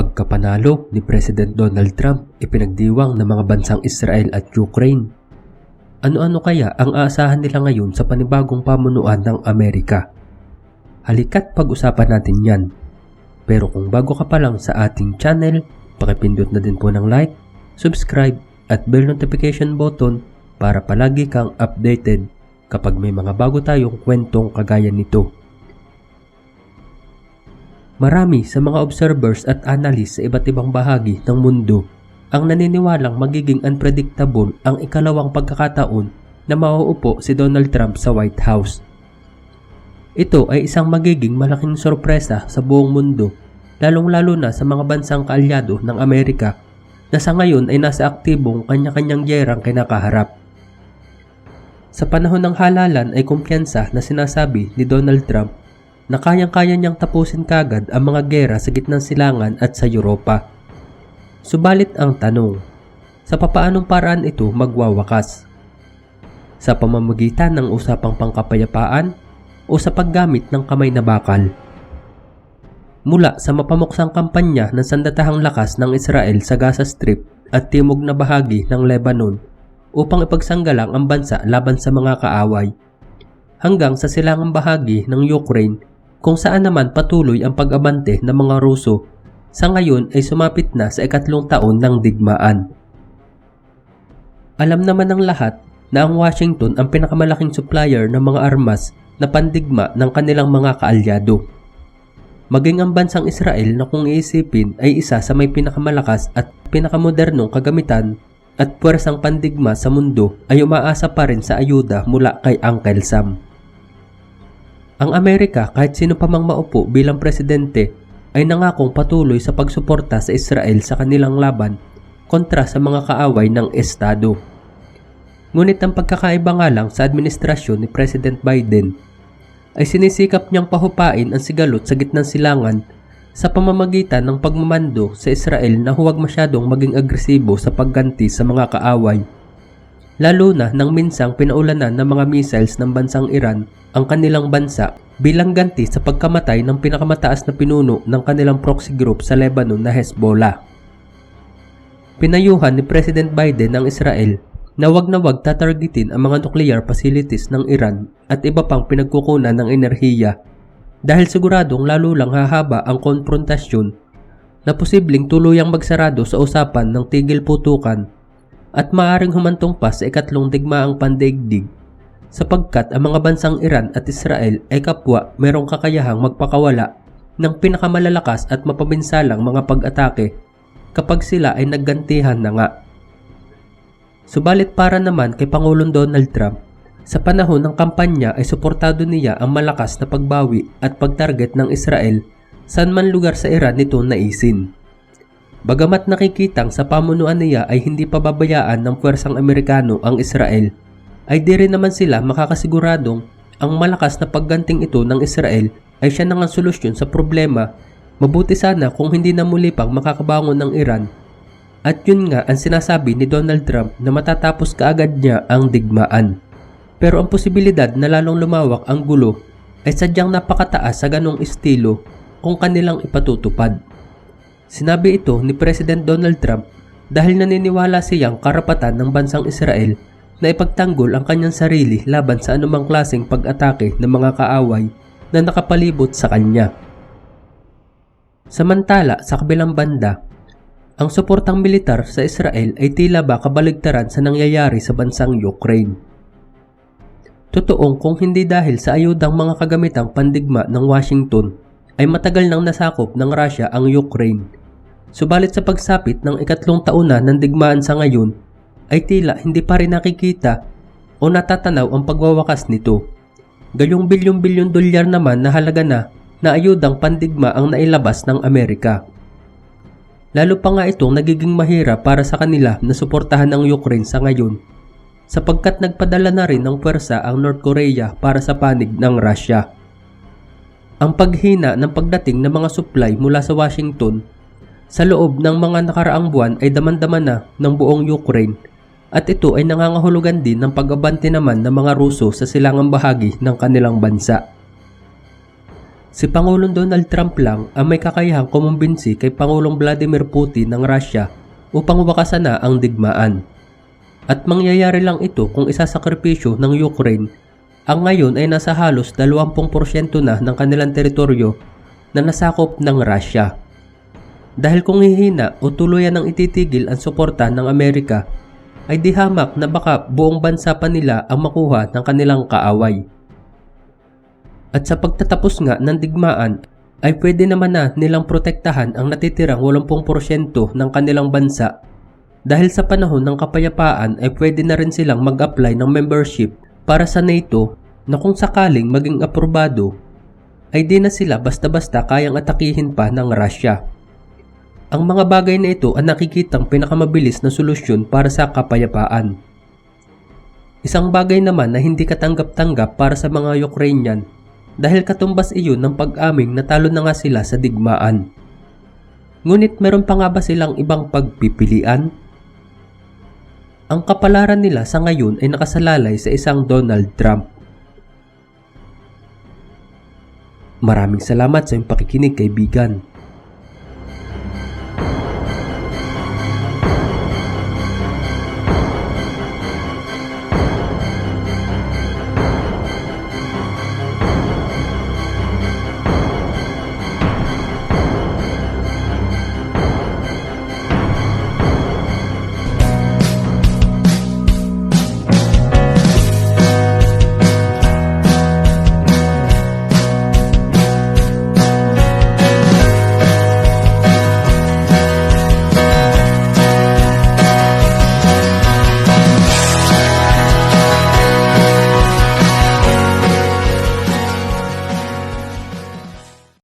pagkapanalo ni President Donald Trump ipinagdiwang ng mga bansang Israel at Ukraine. Ano-ano kaya ang aasahan nila ngayon sa panibagong pamunuan ng Amerika? Halika't pag-usapan natin yan. Pero kung bago ka pa lang sa ating channel, pakipindot na din po ng like, subscribe at bell notification button para palagi kang updated kapag may mga bago tayong kwentong kagaya nito. Marami sa mga observers at analysts sa iba't ibang bahagi ng mundo ang naniniwalang magiging unpredictable ang ikalawang pagkakataon na mauupo si Donald Trump sa White House. Ito ay isang magiging malaking sorpresa sa buong mundo, lalong-lalo na sa mga bansang kaalyado ng Amerika na sa ngayon ay nasa aktibong kanya-kanyang gyerang kinakaharap. Sa panahon ng halalan ay kumpiyansa na sinasabi ni Donald Trump na kayang-kaya niyang tapusin kagad ang mga gera sa gitnang silangan at sa Europa. Subalit ang tanong, sa papaanong paraan ito magwawakas? Sa pamamagitan ng usapang pangkapayapaan o sa paggamit ng kamay na bakal? Mula sa mapamuksang kampanya ng sandatahang lakas ng Israel sa Gaza Strip at timog na bahagi ng Lebanon upang ipagsanggalang ang bansa laban sa mga kaaway, hanggang sa silangang bahagi ng Ukraine kung saan naman patuloy ang pag-abante ng mga Ruso sa ngayon ay sumapit na sa ikatlong taon ng digmaan. Alam naman ng lahat na ang Washington ang pinakamalaking supplier ng mga armas na pandigma ng kanilang mga kaalyado. Maging ang bansang Israel na kung iisipin ay isa sa may pinakamalakas at pinakamodernong kagamitan at puwersang pandigma sa mundo ay umaasa pa rin sa ayuda mula kay Uncle Sam. Ang Amerika kahit sino pa mang maupo bilang presidente ay nangakong patuloy sa pagsuporta sa Israel sa kanilang laban kontra sa mga kaaway ng Estado. Ngunit ang pagkakaiba nga lang sa administrasyon ni President Biden ay sinisikap niyang pahupain ang sigalot sa gitnang silangan sa pamamagitan ng pagmamando sa Israel na huwag masyadong maging agresibo sa pagganti sa mga kaaway lalo na nang minsang pinaulanan ng mga missiles ng bansang Iran ang kanilang bansa bilang ganti sa pagkamatay ng pinakamataas na pinuno ng kanilang proxy group sa Lebanon na Hezbollah. Pinayuhan ni President Biden ng Israel na wag na wag tatargetin ang mga nuclear facilities ng Iran at iba pang pinagkukunan ng enerhiya dahil siguradong lalo lang hahaba ang konfrontasyon na posibleng tuluyang magsarado sa usapan ng tigil putukan at maaring humantong pa sa ikatlong digmaang pandaigdig sapagkat ang mga bansang Iran at Israel ay kapwa merong kakayahang magpakawala ng pinakamalalakas at mapabinsalang mga pag-atake kapag sila ay naggantihan na nga. Subalit para naman kay Pangulong Donald Trump, sa panahon ng kampanya ay suportado niya ang malakas na pagbawi at pagtarget ng Israel saan man lugar sa Iran nito naisin. Bagamat nakikitang sa pamunuan niya ay hindi pababayaan ng puwersang Amerikano ang Israel, ay di rin naman sila makakasiguradong ang malakas na pagganting ito ng Israel ay siya nang ang solusyon sa problema. Mabuti sana kung hindi na muli pang makakabangon ng Iran. At yun nga ang sinasabi ni Donald Trump na matatapos kaagad niya ang digmaan. Pero ang posibilidad na lalong lumawak ang gulo ay sadyang napakataas sa ganong estilo kung kanilang ipatutupad. Sinabi ito ni President Donald Trump dahil naniniwala siyang karapatan ng bansang Israel na ipagtanggol ang kanyang sarili laban sa anumang klaseng pag-atake ng mga kaaway na nakapalibot sa kanya. Samantala, sa kabilang banda, ang suportang militar sa Israel ay tila ba kabaligtaran sa nangyayari sa bansang Ukraine. Totoong kung hindi dahil sa ayudang mga kagamitang pandigma ng Washington ay matagal nang nasakop ng Russia ang Ukraine Subalit sa pagsapit ng ikatlong taon na ng digmaan sa ngayon, ay tila hindi pa rin nakikita o natatanaw ang pagwawakas nito. Gayong bilyong-bilyon dolyar naman na halaga na na ayudang pandigma ang nailabas ng Amerika. Lalo pa nga itong nagiging mahirap para sa kanila na suportahan ang Ukraine sa ngayon sapagkat nagpadala na rin ng pwersa ang North Korea para sa panig ng Russia. Ang paghina ng pagdating ng mga supply mula sa Washington sa loob ng mga nakaraang buwan ay daman-daman na ng buong Ukraine at ito ay nangangahulugan din ng pag-abante naman ng mga Ruso sa silangang bahagi ng kanilang bansa. Si Pangulong Donald Trump lang ang may kakayahang kumumbinsi kay Pangulong Vladimir Putin ng Russia upang wakasan na ang digmaan. At mangyayari lang ito kung isasakripisyo ng Ukraine ang ngayon ay nasa halos 20% na ng kanilang teritoryo na nasakop ng Russia. Dahil kung hihina o tuluyan ng ititigil ang suporta ng Amerika, ay di hamak na baka buong bansa pa nila ang makuha ng kanilang kaaway. At sa pagtatapos nga ng digmaan, ay pwede naman na nilang protektahan ang natitirang 80% ng kanilang bansa. Dahil sa panahon ng kapayapaan ay pwede na rin silang mag-apply ng membership para sa NATO na kung sakaling maging aprobado, ay di na sila basta-basta kayang atakihin pa ng Russia. Ang mga bagay na ito ang nakikitang pinakamabilis na solusyon para sa kapayapaan. Isang bagay naman na hindi katanggap-tanggap para sa mga Ukrainian dahil katumbas iyon ng pag-aming natalo na nga sila sa digmaan. Ngunit meron pa nga ba silang ibang pagpipilian? Ang kapalaran nila sa ngayon ay nakasalalay sa isang Donald Trump. Maraming salamat sa iyong pakikinig kaibigan.